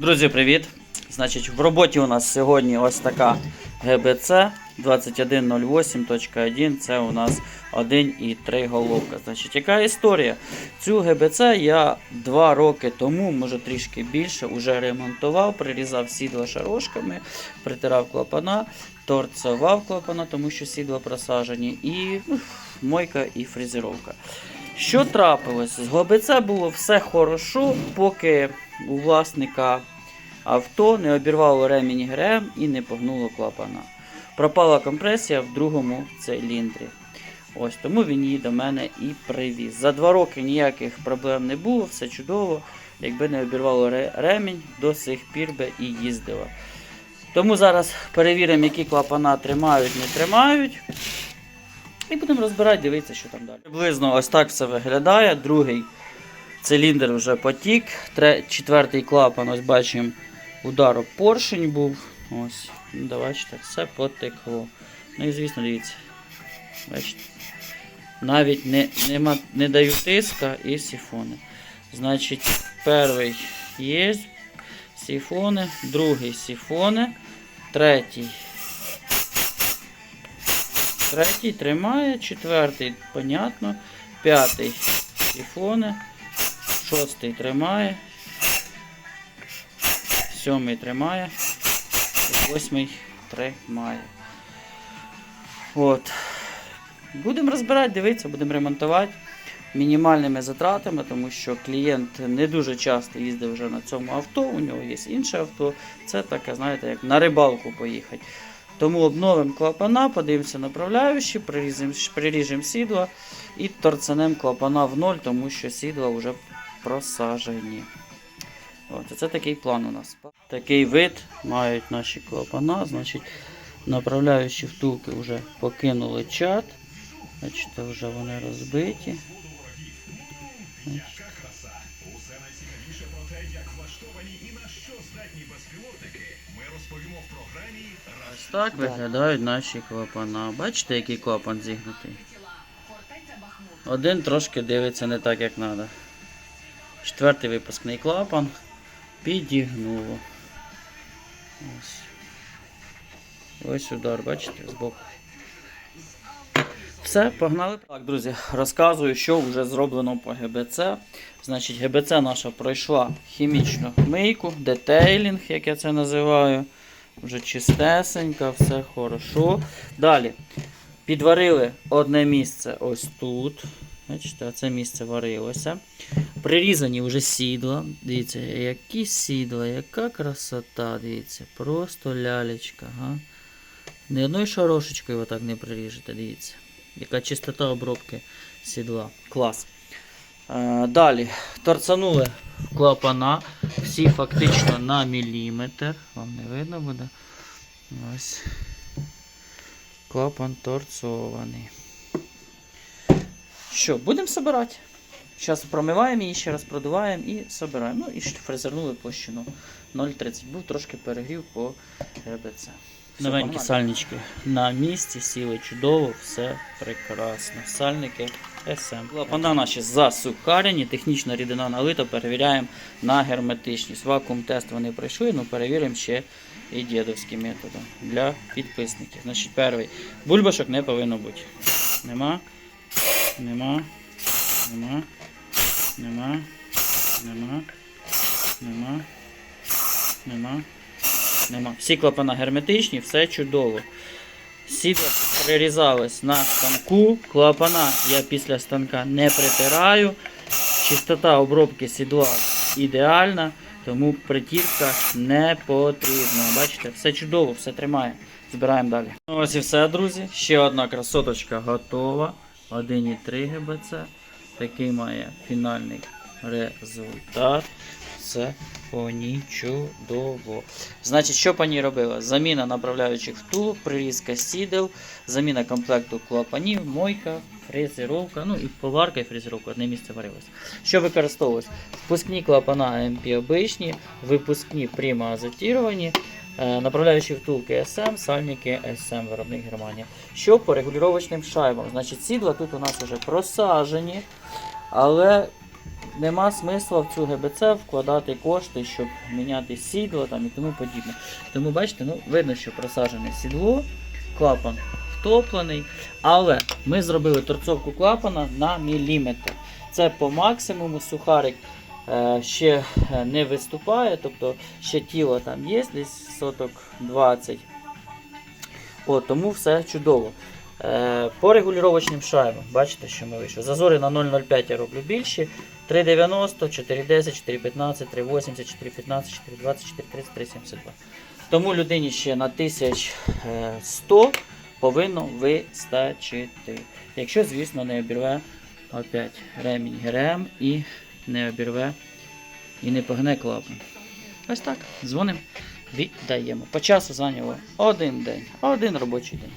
Друзі, привіт! Значить, в роботі у нас сьогодні ось така ГБЦ 2108.1. Це у нас 1,3 головка. Значить, яка історія? Цю ГБЦ я 2 роки тому, може трішки більше, вже ремонтував, прирізав сідла шарошками, притирав клапана, торцевав клапана, тому що сідла просажені, і мойка і фрезеровка. Що трапилось? З ГБЦ було все хорошо, поки у власника авто не обірвало ремінь ГРМ і не погнуло клапана. Пропала компресія в другому циліндрі. Ось тому він її до мене і привіз. За два роки ніяких проблем не було, все чудово. Якби не обірвало ремінь, до сих пір би і їздила. Тому зараз перевіримо, які клапана тримають, не тримають. І будемо розбирати, дивитися, що там далі. Приблизно ось так все виглядає. Другий циліндр вже потік. Четвертий клапан, ось бачимо, удар поршень був. Ось, ну, бачите, все потекло. Ну і звісно, дивіться. Бачите. Навіть не, нема, не даю тиска і сифони. Значить, перший є сифони, другий сифони, третій. Третій тримає, четвертий, понятно, п'ятий сифони, шостий тримає, сьомий тримає, і восьмий тримає. От. Будемо розбирати, дивитися, будемо ремонтувати мінімальними затратами, тому що клієнт не дуже часто їздив вже на цьому авто, у нього є інше авто. Це таке, знаєте, як на рибалку поїхати. Тому обновимо клапана, подивимося направляючі, приріжемо, сідла і торцанемо клапана в ноль, тому що сідла вже просажені. От, це такий план у нас. Такий вид мають наші клапана. Значить, направляючі втулки вже покинули чат. Бачите, вже вони розбиті. Значить. Ось так виглядають наші клапана. Бачите, який клапан зігнутий? Один трошки дивиться не так, як треба. Четвертий випускний клапан підігнуло. Ось. Ось удар, бачите, збоку. Все, погнали. Так, друзі, розказую, що вже зроблено по ГБЦ. Значить, ГБЦ наша пройшла хімічну мийку, детейлінг, як я це називаю. Вже чистесенько, все хорошо. Далі. Підварили одне місце ось тут. Бачите, це місце варилося. Прирізані вже сідла. Дивіться, які сідла, яка красота, дивіться. Просто лялечка. Га? Ні одною шарошечкою отак не приріжете, дивіться. Яка чистота обробки сідла. Клас. Е, далі. Торцанули клапана. Всі фактично на міліметр. Вам не видно буде. Ось. Клапан торцований. Що, будемо збирати. Зараз промиваємо її, ще раз продуваємо і збираємо. Ну і фрезернули площину 0,30. Був трошки перегрів по ГБЦ. Новенькі сальнички на місці, сіли чудово, все прекрасно. Сальники СМ. Клапана наші засухарені, технічна рідина налита, перевіряємо на герметичність. Вакуум тест вони пройшли, ну перевіримо ще і дідовським методом для підписників. Значить, перший. Бульбашок не повинно бути. Нема. Нема. Нема. Нема. Нема. Нема. Нема. Нема. Всі клапана герметичні, все чудово. Сідла прирізались на станку. Клапана я після станка не притираю. Чистота обробки сідла ідеальна, тому притірка не потрібна. Бачите, все чудово, все тримає. Збираємо далі. Ну, Ось і все, друзі. Ще одна красоточка готова. 1,3 ГБЦ. Такий має фінальний результат. Все по чудово. Значить, що по ній робила? Заміна направляючих втулок, прирізка сідел, заміна комплекту клапанів, мойка, фрезеровка, ну і поварка і фрезеровка, одне місце варилось. Що використовувалось? Впускні клапана МП обичні, випускні прямоазотіровані, е, направляючі втулки SM, сальники SM, виробник Германія. Що по регулювачним шайбам? Значить, сідла тут у нас вже просажені, але нема смисла в цю ГБЦ вкладати кошти, щоб міняти сідло там і тому подібне. Тому бачите, ну видно, що просаджене сідло, клапан втоплений, але ми зробили торцовку клапана на міліметр. Це по максимуму сухарик е, ще е, не виступає, тобто ще тіло там є, десь соток 20. О, тому все чудово. Е, по регулювачним шайбам, бачите, що ми вийшли. Зазори на 0,05 я роблю більші. 3,90, 4,10, 4,15, 3,80, 4,15, 4,20, 4,30, 3,72. Тому людині ще на 1100 повинно вистачити. Якщо, звісно, не обірве опять ремінь ГРМ і не обірве і не погне клапан. Ось так. Дзвонимо, віддаємо. По часу зайняло один день, один робочий день.